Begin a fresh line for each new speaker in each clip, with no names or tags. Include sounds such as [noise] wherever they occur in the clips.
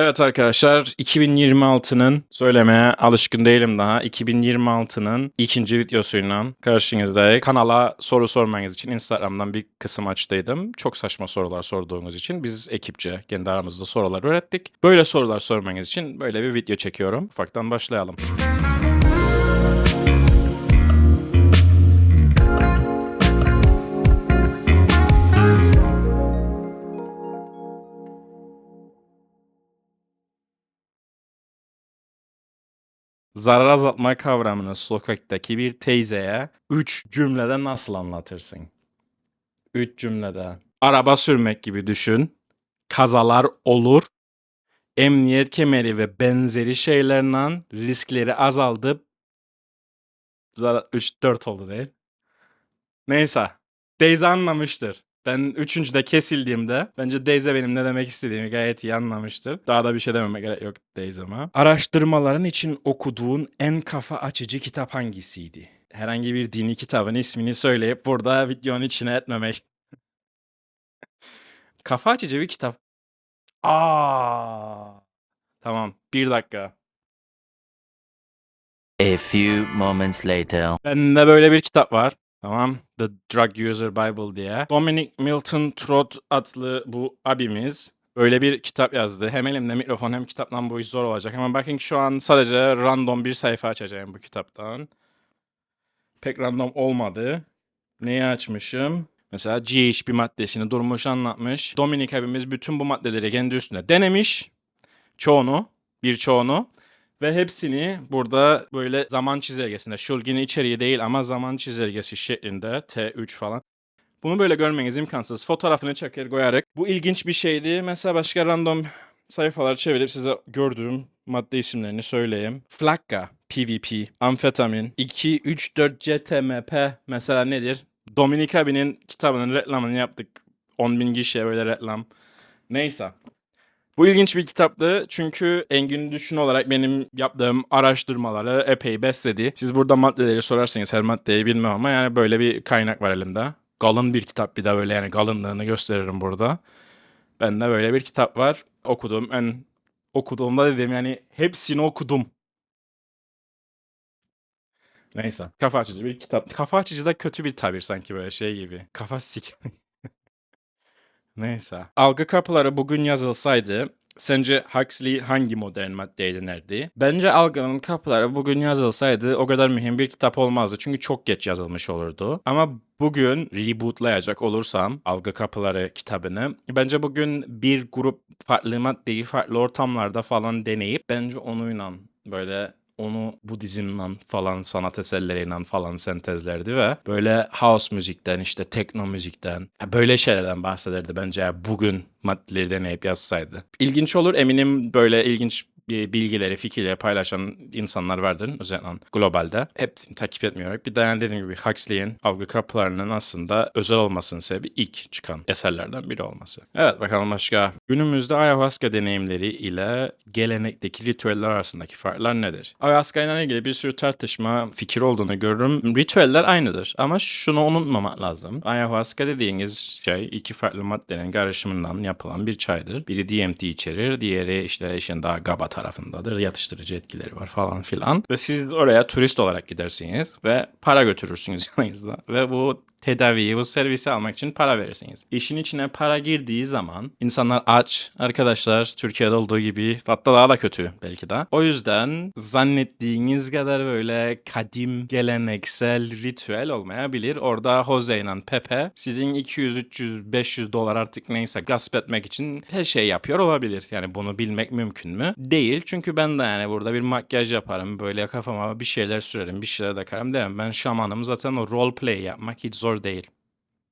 Evet arkadaşlar 2026'nın söylemeye alışkın değilim daha. 2026'nın ikinci videosuyla karşınızdayım. Kanala soru sormanız için Instagram'dan bir kısım açtıydım. Çok saçma sorular sorduğunuz için biz ekipçe kendi aramızda sorular ürettik. Böyle sorular sormanız için böyle bir video çekiyorum. Ufaktan başlayalım. Zarar azaltma kavramını sokaktaki bir teyzeye 3 cümlede nasıl anlatırsın? 3 cümlede. Araba sürmek gibi düşün. Kazalar olur. Emniyet kemeri ve benzeri şeylerle riskleri azaltıp zarar 3-4 oldu değil. Neyse. Teyze anlamıştır. Ben üçüncüde kesildiğimde bence Deyze benim ne demek istediğimi gayet iyi anlamıştır. Daha da bir şey dememe gerek yok Deyze'me. Araştırmaların için okuduğun en kafa açıcı kitap hangisiydi? Herhangi bir dini kitabın ismini söyleyip burada videonun içine etmemek. [laughs] kafa açıcı bir kitap. Aa. Tamam. Bir dakika.
A few moments later.
Bende böyle bir kitap var. Tamam. The Drug User Bible diye. Dominic Milton Trott adlı bu abimiz böyle bir kitap yazdı. Hem elimde mikrofon hem kitaptan bu iş zor olacak. Ama bakın ki şu an sadece random bir sayfa açacağım bu kitaptan. Pek random olmadı. Neyi açmışım? Mesela GHB maddesini durmuş anlatmış. Dominic abimiz bütün bu maddeleri kendi üstünde denemiş. Çoğunu, birçoğunu. Ve hepsini burada böyle zaman çizelgesinde, Shulgin'in içeriği değil ama zaman çizelgesi şeklinde T3 falan. Bunu böyle görmeniz imkansız. Fotoğrafını çeker koyarak. Bu ilginç bir şeydi. Mesela başka random sayfalar çevirip size gördüğüm madde isimlerini söyleyeyim. Flakka, PVP, amfetamin, 2, 3, 4 CTMP mesela nedir? Dominik abinin kitabının reklamını yaptık. 10 bin kişiye böyle reklam. Neyse. Bu ilginç bir kitaptı çünkü Engin Düşün olarak benim yaptığım araştırmaları epey besledi. Siz burada maddeleri sorarsanız her maddeyi bilmem ama yani böyle bir kaynak var elimde. Kalın bir kitap bir de böyle yani kalınlığını gösteririm burada. Bende böyle bir kitap var. Okudum. En okuduğumda dedim yani hepsini okudum. Neyse. Kafa açıcı bir kitap. Kafa açıcı da kötü bir tabir sanki böyle şey gibi. Kafa sik. [laughs] Neyse. Algı kapıları bugün yazılsaydı sence Huxley hangi modern maddeyi denerdi? Bence algının kapıları bugün yazılsaydı o kadar mühim bir kitap olmazdı. Çünkü çok geç yazılmış olurdu. Ama bugün rebootlayacak olursam algı kapıları kitabını bence bugün bir grup farklı maddeyi farklı ortamlarda falan deneyip bence onunla böyle onu Budizm'den falan sanat eserleriyle falan sentezlerdi ve böyle house müzikten işte tekno müzikten böyle şeylerden bahsederdi bence bugün maddeleri deneyip yazsaydı. İlginç olur eminim böyle ilginç bilgileri, fikirleri paylaşan insanlar vardır özellikle globalde. Hepsini takip etmiyorum. Bir de dediğim gibi Huxley'in algı kapılarının aslında özel olmasının sebebi ilk çıkan eserlerden biri olması. Evet bakalım başka. Günümüzde ayahuasca deneyimleri ile gelenekteki ritüeller arasındaki farklar nedir? Ayahuasca ile ilgili bir sürü tartışma fikir olduğunu görürüm. Ritüeller aynıdır ama şunu unutmamak lazım. Ayahuasca dediğiniz şey iki farklı maddenin karışımından yapılan bir çaydır. Biri DMT içerir, diğeri işte işin daha GABA tarafındadır. Yatıştırıcı etkileri var falan filan. Ve siz oraya turist olarak gidersiniz ve para götürürsünüz [laughs] yanınızda. Ve bu tedaviyi, bu servisi almak için para verirsiniz. İşin içine para girdiği zaman insanlar aç. Arkadaşlar Türkiye'de olduğu gibi hatta daha da kötü belki de. O yüzden zannettiğiniz kadar böyle kadim, geleneksel, ritüel olmayabilir. Orada Jose ile Pepe sizin 200, 300, 500 dolar artık neyse gasp etmek için her şey yapıyor olabilir. Yani bunu bilmek mümkün mü? Değil. Çünkü ben de yani burada bir makyaj yaparım. Böyle kafama bir şeyler sürerim, bir şeyler takarım derim. Ben şamanım zaten o role play yapmak hiç zor değil.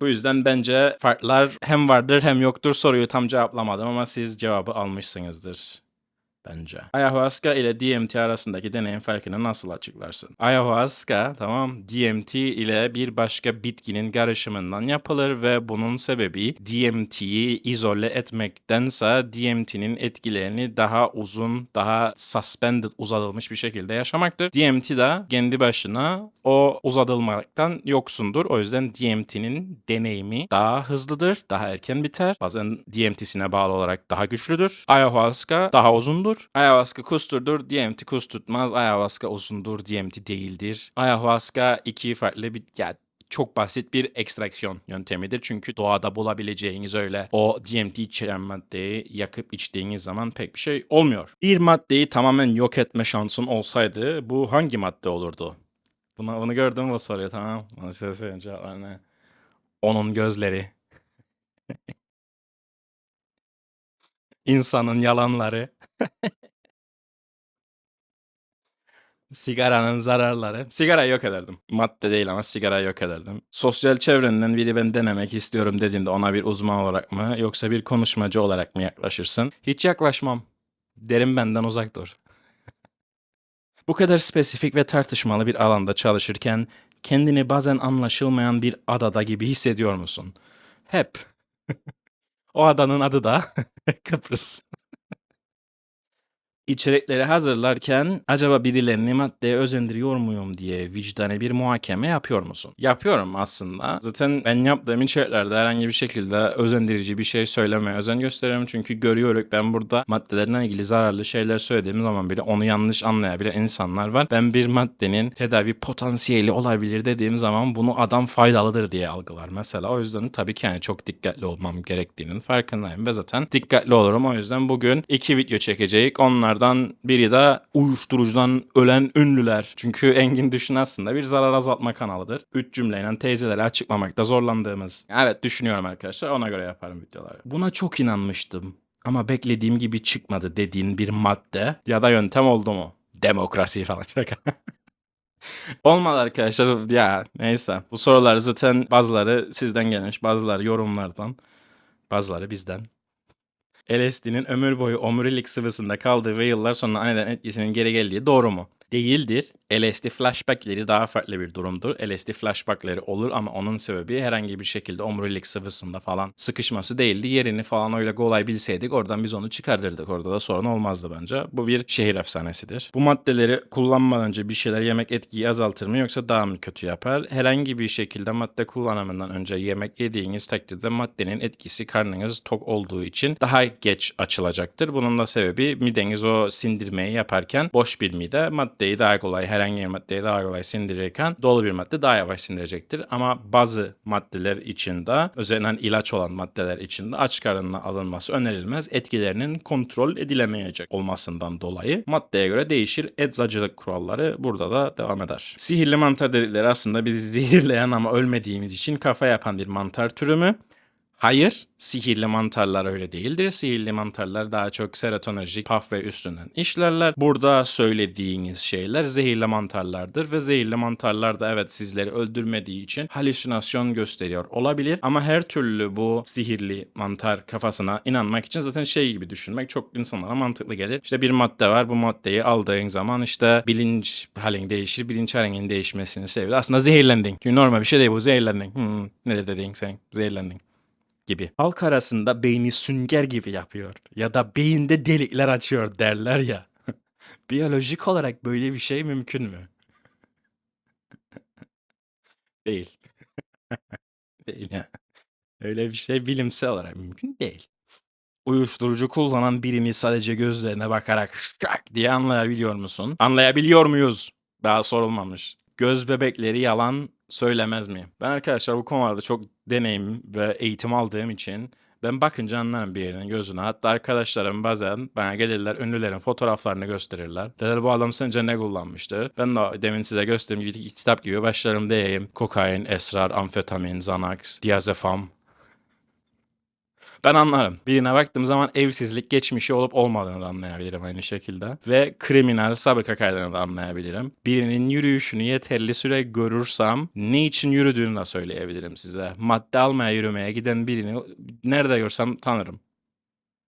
Bu yüzden bence farklar hem vardır hem yoktur soruyu tam cevaplamadım ama siz cevabı almışsınızdır. Bence. Ayahuasca ile DMT arasındaki deneyim farkını nasıl açıklarsın? Ayahuasca tamam DMT ile bir başka bitkinin karışımından yapılır ve bunun sebebi DMT'yi izole etmektense DMT'nin etkilerini daha uzun, daha suspended, uzatılmış bir şekilde yaşamaktır. DMT de kendi başına o uzatılmaktan yoksundur. O yüzden DMT'nin deneyimi daha hızlıdır, daha erken biter. Bazen DMT'sine bağlı olarak daha güçlüdür. Ayahuasca daha uzundur. Ayahuasca kusturdur, DMT kusturtmaz. Ayahuasca uzundur, DMT değildir. Ayahuasca iki farklı bir ya çok basit bir ekstraksiyon yöntemidir. Çünkü doğada bulabileceğiniz öyle o DMT içeren maddeyi yakıp içtiğiniz zaman pek bir şey olmuyor. Bir maddeyi tamamen yok etme şansın olsaydı bu hangi madde olurdu? Buna, bunu gördün mü soruyor tamam. Bana söyle söyle cevaplar ne? Onun gözleri. İnsanın yalanları. Sigaranın zararları. Sigara yok ederdim. Madde değil ama sigara yok ederdim. Sosyal çevrenden biri ben denemek istiyorum dediğinde ona bir uzman olarak mı yoksa bir konuşmacı olarak mı yaklaşırsın? Hiç yaklaşmam. Derim benden uzak dur. Bu kadar spesifik ve tartışmalı bir alanda çalışırken kendini bazen anlaşılmayan bir adada gibi hissediyor musun? Hep. [laughs] o adanın adı da [laughs] Kıbrıs. İçerikleri hazırlarken acaba birilerini maddeye özendiriyor muyum diye vicdani bir muhakeme yapıyor musun? Yapıyorum aslında. Zaten ben yaptığım içeriklerde herhangi bir şekilde özendirici bir şey söylemeye özen gösteriyorum. Çünkü görüyorum ben burada maddelerine ilgili zararlı şeyler söylediğim zaman bile onu yanlış anlayabilen insanlar var. Ben bir maddenin tedavi potansiyeli olabilir dediğim zaman bunu adam faydalıdır diye algılar mesela. O yüzden tabii ki yani çok dikkatli olmam gerektiğinin farkındayım ve zaten dikkatli olurum. O yüzden bugün iki video çekeceğiz. Onlar Bunlardan biri de uyuşturucudan ölen ünlüler. Çünkü Engin Düşün aslında bir zarar azaltma kanalıdır. Üç cümleyle teyzeleri açıklamakta zorlandığımız. Evet düşünüyorum arkadaşlar ona göre yaparım videoları. Buna çok inanmıştım. Ama beklediğim gibi çıkmadı dediğin bir madde ya da yöntem oldu mu? Demokrasi falan [laughs] şaka. Olmadı arkadaşlar ya neyse. Bu sorular zaten bazıları sizden gelmiş bazıları yorumlardan bazıları bizden. LSD'nin ömür boyu omurilik sıvısında kaldığı ve yıllar sonra aniden etkisinin geri geldiği doğru mu? Değildir. LSD flashbackleri daha farklı bir durumdur. LSD flashbackleri olur ama onun sebebi herhangi bir şekilde omurilik sıvısında falan sıkışması değildi. Yerini falan öyle kolay bilseydik oradan biz onu çıkartırdık. Orada da sorun olmazdı bence. Bu bir şehir efsanesidir. Bu maddeleri kullanmadan önce bir şeyler yemek etkiyi azaltır mı yoksa daha mı kötü yapar? Herhangi bir şekilde madde kullanımından önce yemek yediğiniz takdirde maddenin etkisi karnınız tok olduğu için daha geç açılacaktır. Bunun da sebebi mideniz o sindirmeyi yaparken boş bir mide maddeyi daha kolay herhangi bir maddeyi daha kolay sindirirken dolu bir madde daha yavaş sindirecektir. Ama bazı maddeler için de özellikle ilaç olan maddeler için de aç karınla alınması önerilmez. Etkilerinin kontrol edilemeyecek olmasından dolayı maddeye göre değişir. Eczacılık kuralları burada da devam eder. Sihirli mantar dedikleri aslında bizi [laughs] zehirleyen ama ölmediğimiz için kafa yapan bir mantar türü mü? Hayır, sihirli mantarlar öyle değildir. Sihirli mantarlar daha çok serotonerjik kahve üstünden işlerler. Burada söylediğiniz şeyler zehirli mantarlardır ve zehirli mantarlar da evet sizleri öldürmediği için halüsinasyon gösteriyor olabilir. Ama her türlü bu sihirli mantar kafasına inanmak için zaten şey gibi düşünmek çok insanlara mantıklı gelir. İşte bir madde var bu maddeyi aldığın zaman işte bilinç halin değişir. Bilinç halinin değişmesini sebebi aslında zehirlendin. Çünkü normal bir şey değil bu zehirlendin. Hmm, nedir dediğin sen zehirlendin gibi. Halk arasında beyni sünger gibi yapıyor ya da beyinde delikler açıyor derler ya. [laughs] Biyolojik olarak böyle bir şey mümkün mü? [laughs] Değil. [laughs] Değil ya. Öyle bir şey bilimsel olarak mümkün değil. Uyuşturucu kullanan birini sadece gözlerine bakarak şak diye anlayabiliyor musun? Anlayabiliyor muyuz? Daha sorulmamış. Göz bebekleri yalan söylemez mi? Ben arkadaşlar bu konularda çok deneyim ve eğitim aldığım için ben bakınca anlarım bir yerinin gözüne. Hatta arkadaşlarım bazen bana gelirler ünlülerin fotoğraflarını gösterirler. Derler bu adam sence ne kullanmıştır? Ben de demin size gösterdiğim gibi kitap gibi başlarım diyeyim. Kokain, esrar, amfetamin, Xanax, diazepam, ben anlarım. Birine baktığım zaman evsizlik geçmişi olup olmadığını da anlayabilirim aynı şekilde. Ve kriminal sabıka kaydını da anlayabilirim. Birinin yürüyüşünü yeterli süre görürsem ne için yürüdüğünü de söyleyebilirim size. Madde almaya yürümeye giden birini nerede görsem tanırım.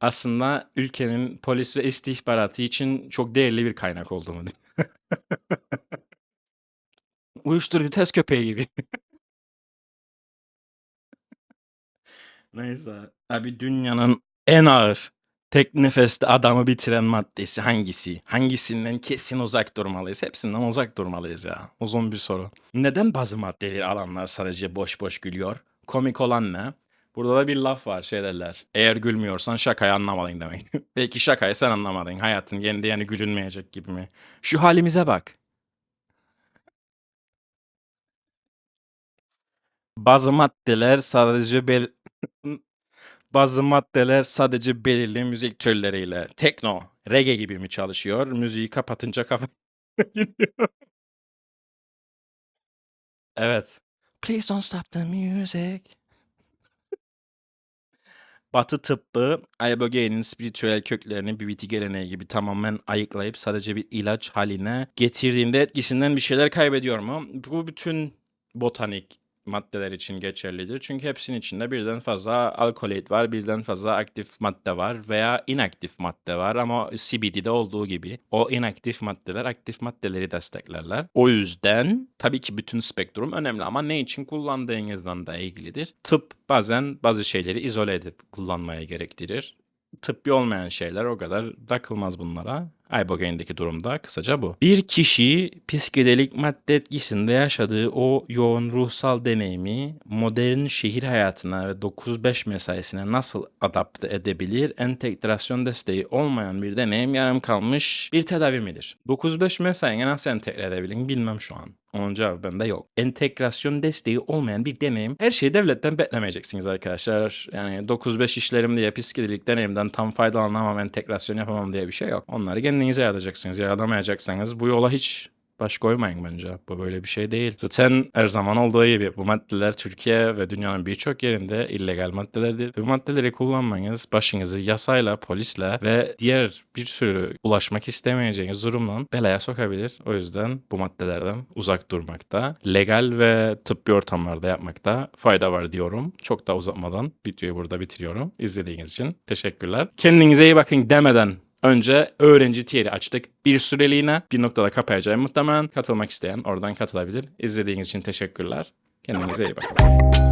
aslında ülkenin polis ve istihbaratı için çok değerli bir kaynak olduğunu [laughs] Uyuşturucu test köpeği gibi. [laughs] Neyse. Abi dünyanın en ağır tek nefeste adamı bitiren maddesi hangisi? Hangisinden kesin uzak durmalıyız? Hepsinden uzak durmalıyız ya. Uzun bir soru. Neden bazı maddeleri alanlar sadece boş boş gülüyor? Komik olan ne? Burada da bir laf var şey derler. Eğer gülmüyorsan şakayı anlamadın demek. [laughs] Belki şakayı sen anlamadın. Hayatın kendi yani gülünmeyecek gibi mi? Şu halimize bak. Bazı maddeler sadece bel bazı maddeler sadece belirli müzik türleriyle tekno, reggae gibi mi çalışıyor? Müziği kapatınca kafa. [laughs] Evet. Please don't stop the music. Batı tıbbı, ibogaine spiritüel köklerini bir bitki geleneği gibi tamamen ayıklayıp sadece bir ilaç haline getirdiğinde etkisinden bir şeyler kaybediyor mu? Bu bütün botanik maddeler için geçerlidir. Çünkü hepsinin içinde birden fazla alkaloid var, birden fazla aktif madde var veya inaktif madde var ama CBD'de olduğu gibi o inaktif maddeler aktif maddeleri desteklerler. O yüzden tabii ki bütün spektrum önemli ama ne için kullandığınızdan da ilgilidir. Tıp bazen bazı şeyleri izole edip kullanmaya gerektirir. Tıbbi olmayan şeyler o kadar takılmaz bunlara. Ibogaine'deki durumda kısaca bu. Bir kişi psikedelik madde etkisinde yaşadığı o yoğun ruhsal deneyimi modern şehir hayatına ve 9-5 mesaisine nasıl adapte edebilir? Entegrasyon desteği olmayan bir deneyim yarım kalmış bir tedavi midir? 9-5 mesaine nasıl entegre edebilirim bilmem şu an. Onun cevabı bende yok. Entegrasyon desteği olmayan bir deneyim. Her şeyi devletten beklemeyeceksiniz arkadaşlar. Yani 9-5 işlerim diye psikedelik deneyimden tam faydalanamam, entegrasyon yapamam diye bir şey yok. Onları kendinize yaratacaksınız. Yaratamayacaksanız bu yola hiç baş koymayın bence. Bu böyle bir şey değil. Zaten her zaman olduğu gibi bu maddeler Türkiye ve dünyanın birçok yerinde illegal maddelerdir. Bu maddeleri kullanmanız başınızı yasayla, polisle ve diğer bir sürü ulaşmak istemeyeceğiniz durumla belaya sokabilir. O yüzden bu maddelerden uzak durmakta, legal ve tıbbi ortamlarda yapmakta fayda var diyorum. Çok da uzatmadan videoyu burada bitiriyorum. İzlediğiniz için teşekkürler. Kendinize iyi bakın demeden Önce öğrenci tiyeri açtık. Bir süreliğine bir noktada kapayacağım muhtemelen. Katılmak isteyen oradan katılabilir. İzlediğiniz için teşekkürler. Kendinize iyi bakın.